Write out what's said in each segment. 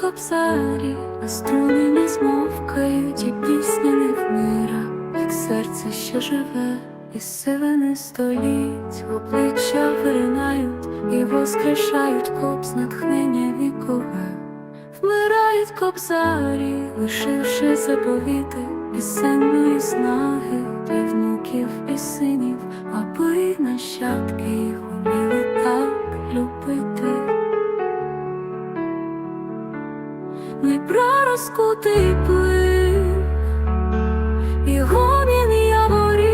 кобзарі, а струни не змовкають, і пісня не вмира, як серце ще живе, і сили не стоїть, обличчя виринають і воскрешають кобз натхнення вікове. Вмирають кобзарі, лишивши заповіти пісенної снаги для внуків і синів, аби нащадки їх уміли так любити. Розкутий плив, і гомін яворів,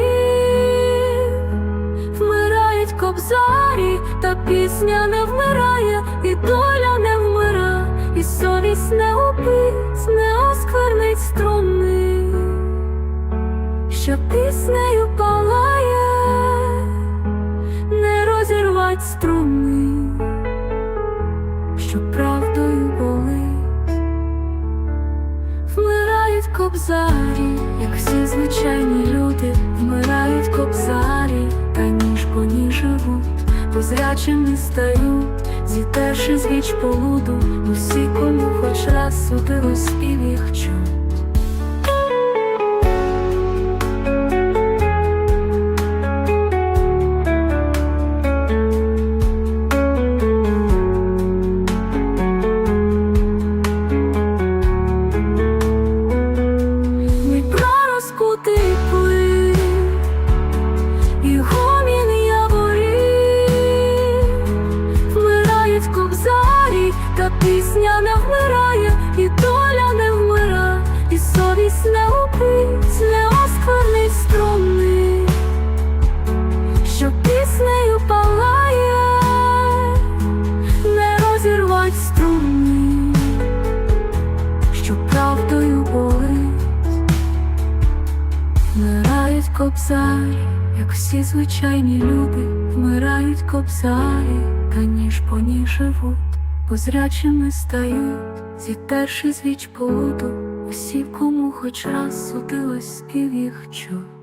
вмирають кобзарі, та пісня не вмирає, і доля не вмира, і совість не убить, не осквернить струни, що піснею палає, не розірвать струни, кобзарі, як всі звичайні люди, вмирають кобзарі, та ніж по ній живуть, бо зрячими стають, зітерши з віч полуду, усі, кому хоч раз судилось і їх пісня не вмирає, і доля не вмира, і совість не убить, не осквернить струни, що піснею палає, не розірвать струни, що правдою болить. Вмирають кобзарі, як всі звичайні люди, вмирають кобзарі, та ніж по ній живуть, бо зрячими стають, зітерши з віч полуду, усі, кому хоч раз судилось спів їх чуть.